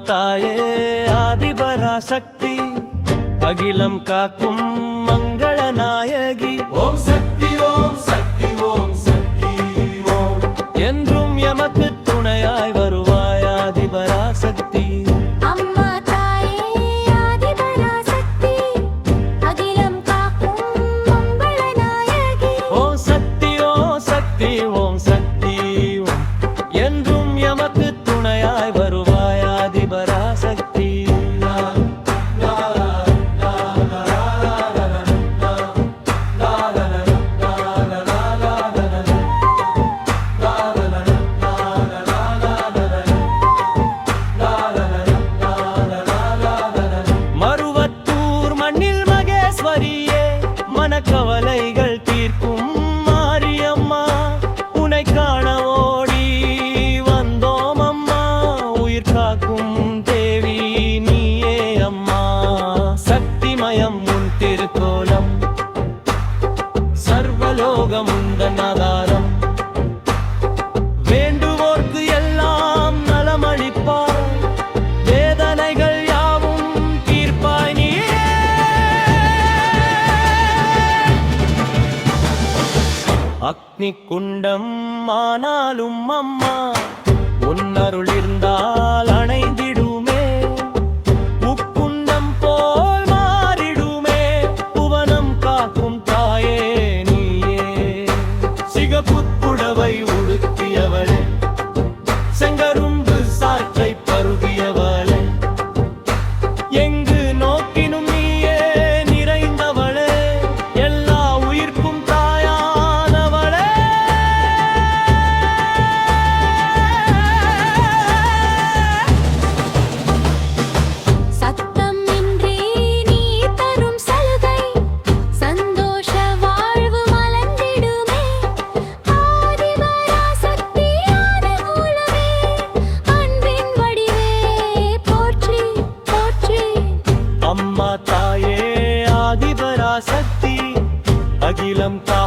மாதாயே ஆதிபராசக்தி அகிலம் காக்கும் மங்கள நாயகி. ஓம் சக்தி யோகமுந்தன் ஆதாரம் வேண்டுவோர்க்கு எல்லாம் நலமளிப்பார். வேதனைகள் யாவும் தீர்ப்பாய் நீ அக்னி குண்டம் ஆனாலும் அம்மா உன்னருள் அணை Alem ta